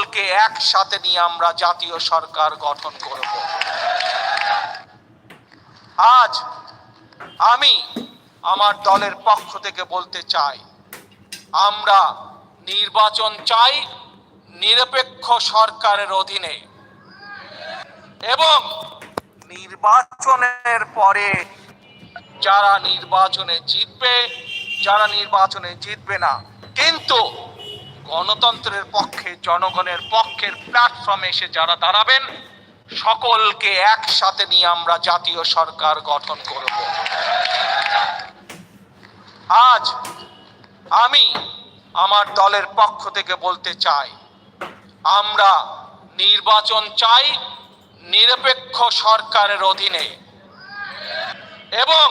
সকলকে একসাথে নিয়ে আমরা জাতীয় সরকার গঠন করব। আজ আমি আমার দলের পক্ষ থেকে বলতে চাই, আমরা নির্বাচন চাই নিরপেক্ষ সরকারের অধীনে এবং নির্বাচনের পরে যারা নির্বাচনে জিতবে, যারা নির্বাচনে জিতবে না, কিন্তু গণতন্ত্রের পক্ষে, জনগণের পক্ষের প্ল্যাটফর্মে এসে যারা দাঁড়াবেন, সকলকে একসাথে নিয়ে আমরা জাতীয় সরকার গঠন করব। আজ আমি আমার দলের পক্ষ থেকে বলতে চাই, আমরা নির্বাচন চাই নিরপেক্ষ সরকারের অধীনে এবং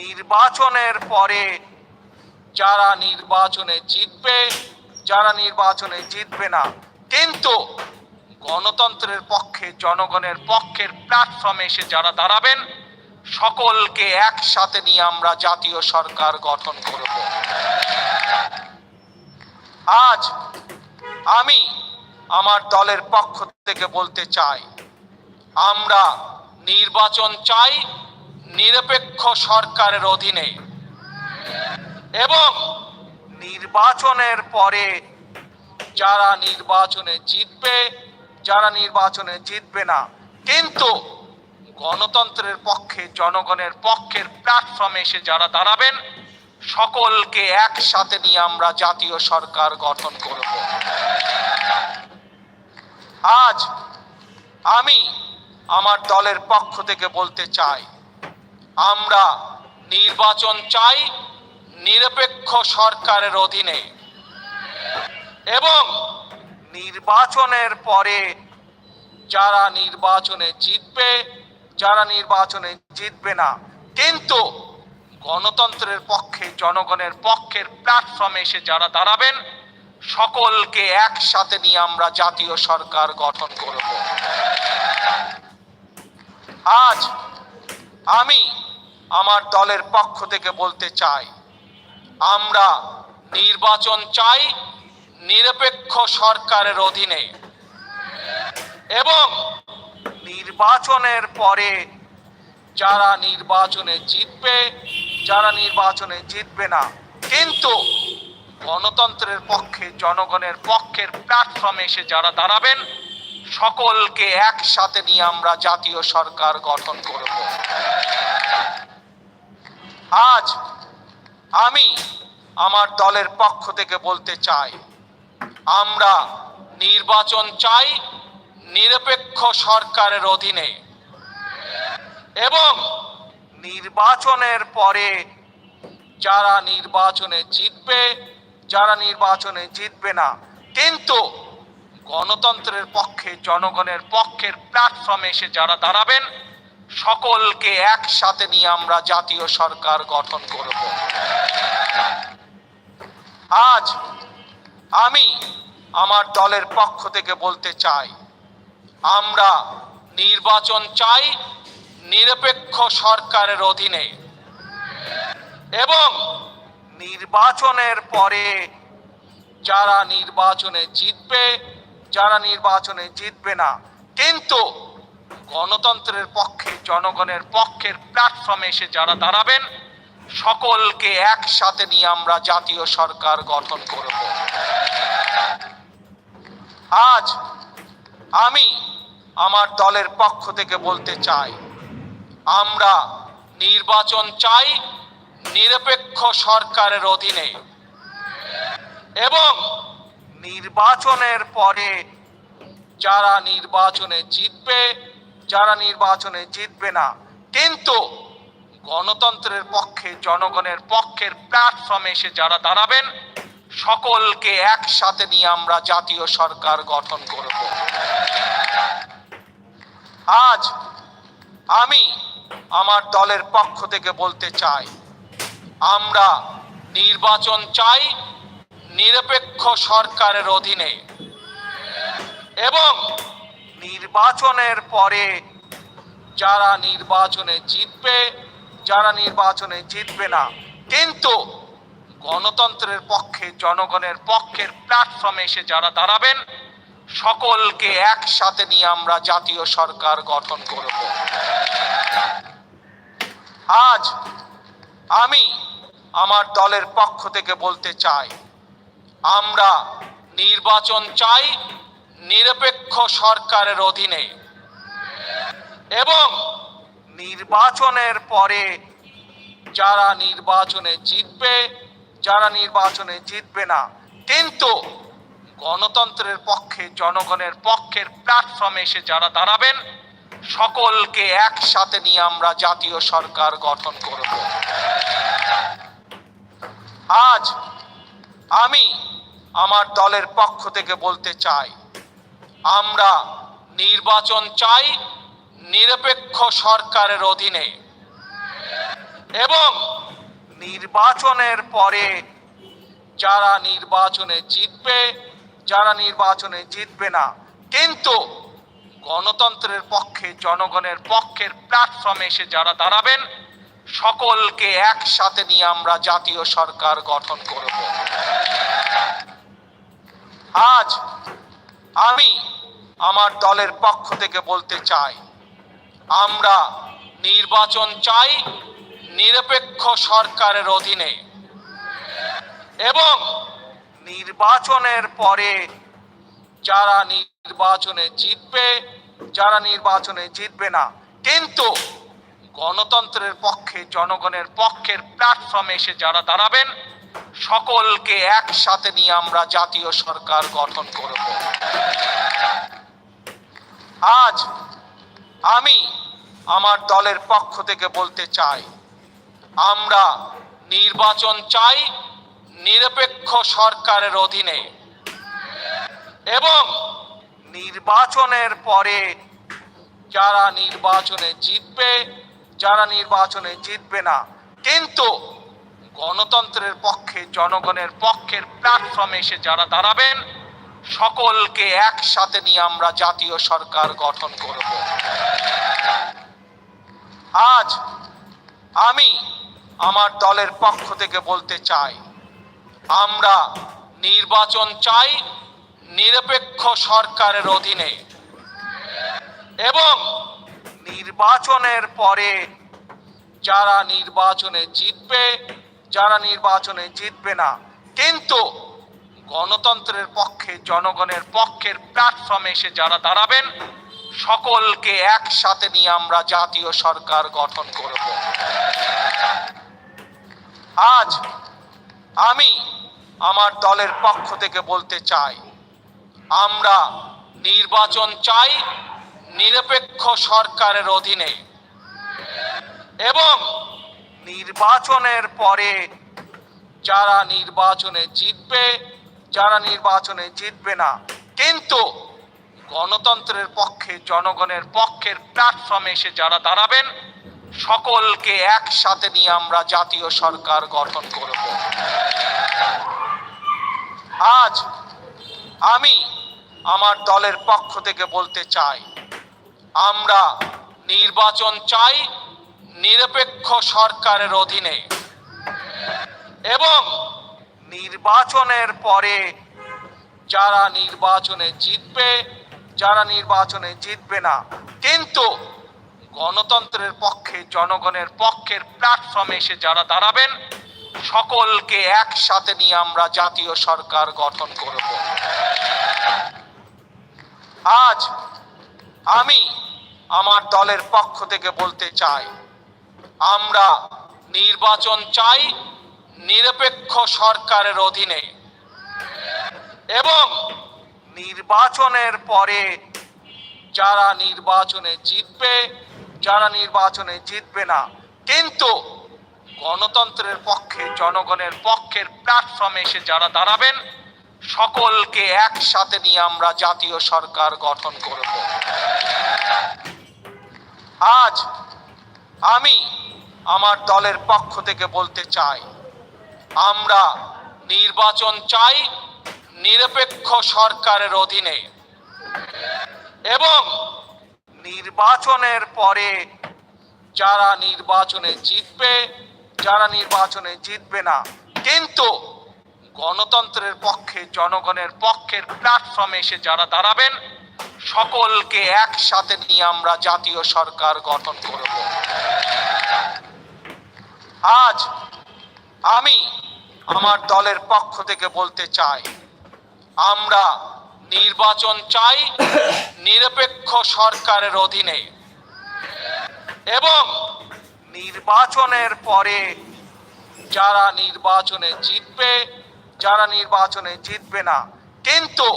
নির্বাচনের পরে যারা নির্বাচনে জিতবে যারা নির্বাচনে জিতবে না, কিন্তু গণতন্ত্রের পক্ষে, জনগণের পক্ষের প্ল্যাটফর্মে এসে যারা দাঁড়াবেন, সকলকে একসাথে নিয়ে আমরা জাতীয় সরকার গঠন করব। আজ আমি আমার দলের পক্ষ থেকে বলতে চাই, আমরা নির্বাচন চাই নিরপেক্ষ সরকারের অধীনে এবং নির্বাচনের পরে যারা নির্বাচনে জিতবে, যারা নির্বাচনে জিতবে না, কিন্তু গণতন্ত্রের পক্ষে, জনগণের পক্ষের প্ল্যাটফর্মে এসে যারা দাঁড়াবেন, সকলকে একসাথে নিয়ে আমরা জাতীয় সরকার গঠন করব। আজ আমি আমার দলের পক্ষ থেকে বলতে চাই, আমরা নির্বাচন চাই নিরপেক্ষ সরকারের অধীনে। এবং নির্বাচনের পরে যারা নির্বাচনে জিতবে, যারা নির্বাচনে জিতবে না, কিন্তু গণতন্ত্রের পক্ষে, জনগণের পক্ষের প্ল্যাটফর্মে এসে যারা দাঁড়াবেন, সকলকে একসাথে নিয়ে আমরা জাতীয় সরকার গঠন করব। আজ আমি আমার দলের পক্ষ থেকে বলতে চাই আমরা নির্বাচন চাই নিরপেক্ষ সরকারের অধীনে। এবং নির্বাচনের পরে যারা নির্বাচনে জিতবে, যারা নির্বাচনে জিতবে না, কিন্তু গণতন্ত্রের পক্ষে, জনগণের পক্ষের প্ল্যাটফর্মে এসে যারা দাঁড়াবেন, সকলকে একসাথে নিয়ে আমরা জাতীয় সরকার গঠন করব। আজ আমি আমার দলের পক্ষ থেকে বলতে চাই, আমরা নির্বাচন চাই নিরপেক্ষ সরকারের অধীনে এবং নির্বাচনের পরে যারা নির্বাচনে জিতবে, যারা নির্বাচনে জিতবে না, কিন্তু গণতন্ত্রের পক্ষে, জনগণের পক্ষের প্ল্যাটফর্মে এসে যারা দাঁড়াবেন সকলকে একসাথে নিয়ে আমরা জাতীয় সরকার গঠন করব। আজ আমি আমার দলের পক্ষ থেকে বলতে চাই, আমরা নির্বাচন চাই নিরপেক্ষ সরকারের অধীনে এবং নির্বাচনের পরে যারা নির্বাচনে জিতবে, যারা নির্বাচনে জিতবে না, কিন্তু গণতন্ত্রের পক্ষে, জনগণের পক্ষের প্ল্যাটফর্মে এসে যারা দাঁড়াবেন, সকলকে একসাথে নিয়ে আমরা জাতীয় সরকার গঠন করব। আজ আমি আমার দলের পক্ষ থেকে বলতে চাই, আমরা নির্বাচন চাই নিরপেক্ষ সরকারের অধীনে এবং নির্বাচনের পরে যারা নির্বাচনে জিতবে যারা নির্বাচনে জিতবে না। কিন্তু গণতন্ত্রের পক্ষে, জনগণের পক্ষের প্ল্যাটফর্মে এসে যারা দাঁড়াবেন, সকলকে একসাথে নিয়ে আমরা জাতীয় সরকার গঠন করব। আজ আমি আমার দলের পক্ষ থেকে বলতে চাই, আমরা নির্বাচন চাই নিরপেক্ষ সরকারের অধীনে। এবং নির্বাচনের পরে যারা নির্বাচনে জিতবে, যারা নির্বাচনে জিতবে না, কিন্তু গণতন্ত্রের পক্ষে, জনগণের পক্ষের প্ল্যাটফর্মে এসে যারা দাঁড়াবেন, সকলকে একসাথে নিয়ে আমরা জাতীয় সরকার গঠন করব। আজ আমি আমার দলের পক্ষ থেকে বলতে চাই, আমরা নির্বাচন চাই নিরপেক্ষ সরকারের অধীনে। এবং নির্বাচনের পরে যারা নির্বাচনে জিতবে, যারা নির্বাচনে জিতবে না, কিন্তু গণতন্ত্রের পক্ষে, জনগণের পক্ষের প্ল্যাটফর্মে এসে যারা দাঁড়াবেন, সকলকে একসাথে নিয়ে আমরা জাতীয় সরকার গঠন করব। আজ আমি আমার দলের পক্ষ থেকে বলতে চাই আমরা নির্বাচন চাই নিরপেক্ষ সরকারের অধীনে। এবং নির্বাচনের পরে যারা নির্বাচনে জিতবে, যারা নির্বাচনে জিতবে না, কিন্তু গণতন্ত্রের পক্ষে, জনগণের পক্ষের প্ল্যাটফর্মে এসে যারা দাঁড়াবেন, সকলকে একসাথে নিয়ে আমরা জাতীয় সরকার গঠন করব। আজ আমি আমার দলের পক্ষ থেকে বলতে চাই, আমরা নির্বাচন চাই নিরপেক্ষ সরকারের অধীনে এবং নির্বাচনের পরে যারা নির্বাচনে জিতবে, যারা নির্বাচনে জিতবে না, কিন্তু গণতন্ত্রের পক্ষে, জনগণের পক্ষের প্ল্যাটফর্মে এসে যারা দাঁড়াবেন সকলকে একসাথে নিয়ে আমরা জাতীয় সরকার গঠন করব। আজ আমি আমার দলের পক্ষ থেকে বলতে চাই, আমরা নির্বাচন চাই নিরপেক্ষ সরকারের অধীনে এবং নির্বাচনের পরে যারা নির্বাচনে জিতবে, যারা নির্বাচনে জিতবে না, কিন্তু গণতন্ত্রের পক্ষে, জনগণের পক্ষের প্ল্যাটফর্মে এসে যারা দাঁড়াবেন, সকলকে একসাথে নিয়ে আমরা জাতীয় সরকার গঠন করব। আজ আমি আমার দলের পক্ষ থেকে বলতে চাই, আমরা নির্বাচন চাই নিরপেক্ষ সরকারের অধীনে এবং নির্বাচনের পরে যারা নির্বাচনে জিতবে যারা নির্বাচনে জিতবে না। কিন্তু গণতন্ত্রের পক্ষে, জনগণের পক্ষের প্ল্যাটফর্মে এসে যারা দাঁড়াবেন, সকলকে একসাথে নিয়ে আমরা জাতীয় সরকার গঠন করব। আজ আমি আমার দলের পক্ষ থেকে বলতে চাই, আমরা নির্বাচন চাই নিরপেক্ষ সরকারের অধীনে। এবং নির্বাচনের পরে যারা নির্বাচনে জিতবে, যারা নির্বাচনে জিতবে না, কিন্তু গণতন্ত্রের পক্ষে, জনগণের পক্ষের প্ল্যাটফর্মে এসে যারা দাঁড়াবেন, সকলকে একসাথে নিয়ে আমরা জাতীয় সরকার গঠন করব। আজ আমি আমার দলের পক্ষ থেকে বলতে চাই, আমরা নির্বাচন চাই নিরপেক্ষ সরকারের অধীনে। এবং নির্বাচনের পরে যারা নির্বাচনে জিতবে, যারা নির্বাচনে জিতবে না, কিন্তু গণতন্ত্রের পক্ষে, জনগণের পক্ষের প্ল্যাটফর্মে এসে যারা দাঁড়াবেন, সকলকে একসাথে নিয়ে আমরা জাতীয় সরকার গঠন করব। আজ আমি আমার দলের পক্ষ থেকে বলতে চাই আমরা নির্বাচন চাই নিরপেক্ষ সরকারের অধীনে। এবং নির্বাচনের পরে যারা নির্বাচনে জিতবে, যারা নির্বাচনে জিতবে না, কিন্তু গণতন্ত্রের পক্ষে, জনগণের পক্ষের প্ল্যাটফর্মে এসে যারা দাঁড়াবেন, সকলকে একসাথে নিয়ে আমরা জাতীয় সরকার গঠন করব। আজ আমি আমার দলের পক্ষ থেকে বলতে চাই, আমরা নির্বাচন চাই নিরপেক্ষ সরকারের অধীনে এবং নির্বাচনের পরে যারা নির্বাচনে জিতবে, যারা নির্বাচনে জিতবে না, কিন্তু গণতন্ত্রের পক্ষে, জনগণের পক্ষের প্ল্যাটফর্মে এসে যারা দাঁড়াবেন, সকলকে একসাথে নিয়ে আমরা জাতীয় সরকার গঠন করব। আজ আমি আমার দলের পক্ষ থেকে বলতে চাই, আমরা নির্বাচন চাই নিরপেক্ষ সরকারের অধীনে এবং নির্বাচনের পরে যারা নির্বাচনে জিতবে, যারা নির্বাচনে জিতবে না, কিন্তু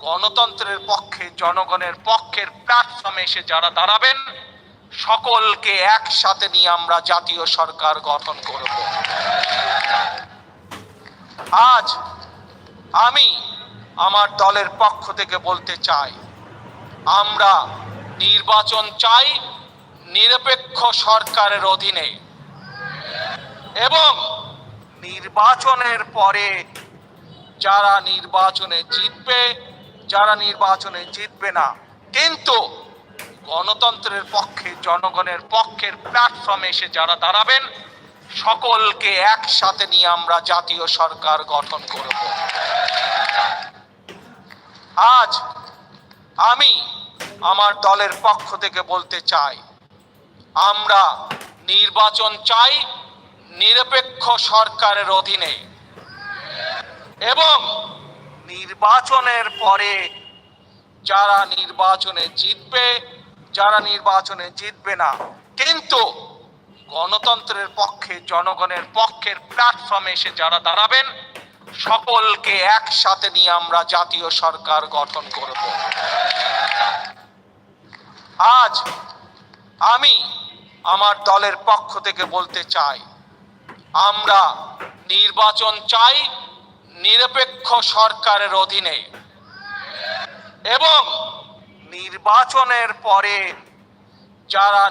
গণতন্ত্রের পক্ষে, জনগণের পক্ষের প্ল্যাটফর্মে এসে যারা দাঁড়াবেন সকলকে একসাথে নিয়ে আমরা জাতীয় সরকার গঠন করব। আজ আমি আমার দলের পক্ষ থেকে বলতে চাই, আমরা নির্বাচন চাই নিরপেক্ষ সরকারের অধীনে এবং নির্বাচনের পরে যারা নির্বাচনে জিতবে, যারা নির্বাচনে জিতবে না, কিন্তু গণতন্ত্রের পক্ষে, জনগণের পক্ষের প্ল্যাটফর্মে এসে যারা দাঁড়াবেন, সকলকে একসাথে নিয়ে আমরা জাতীয় সরকার গঠন করব। আজ আমি আমার দলের পক্ষ থেকে বলতে চাই, আমরা নির্বাচন চাই নিরপেক্ষ সরকারের অধীনে এবং নির্বাচনের পরে যারা নির্বাচনে জিতবে যারা নির্বাচনে জিতবে না। কিন্তু গণতন্ত্রের পক্ষে, জনগণের পক্ষের প্ল্যাটফর্মে এসে যারা দাঁড়াবেন, সকলকে একসাথে নিয়ে আমরা জাতীয় সরকার গঠন করব। আজ আমি আমার দলের পক্ষ থেকে বলতে চাই, আমরা নির্বাচন চাই নিরপেক্ষ সরকারের অধীনে। এবং নির্বাচনের পরে যারা